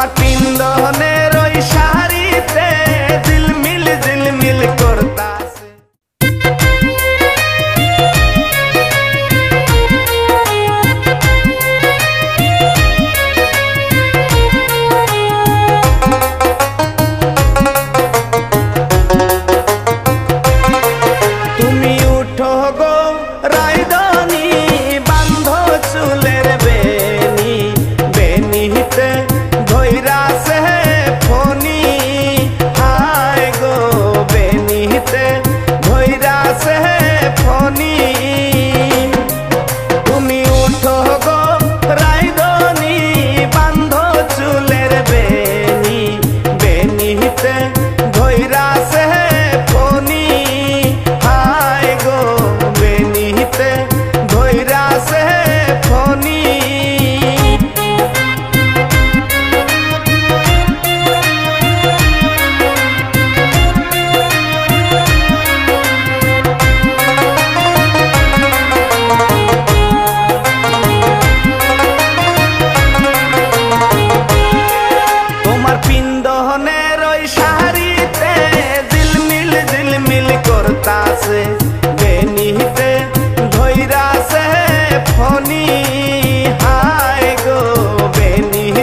আমার পিন্দনে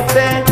ese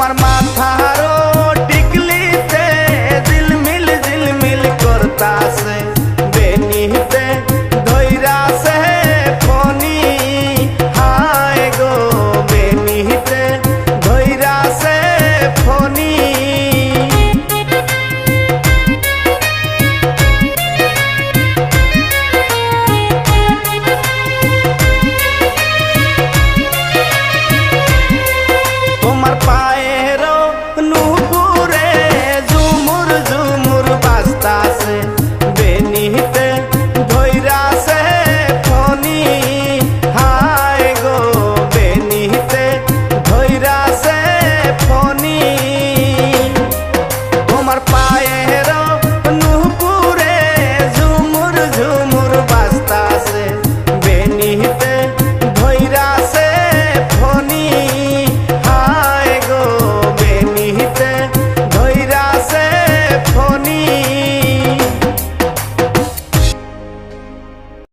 তোমার মাথারও টিকলিতে, ঝিলমিল ঝিলমিল করতাছে। ধৈরা সে ফনি হায় গো, বেনিতে ধৈরাছে ফনি তোমার পা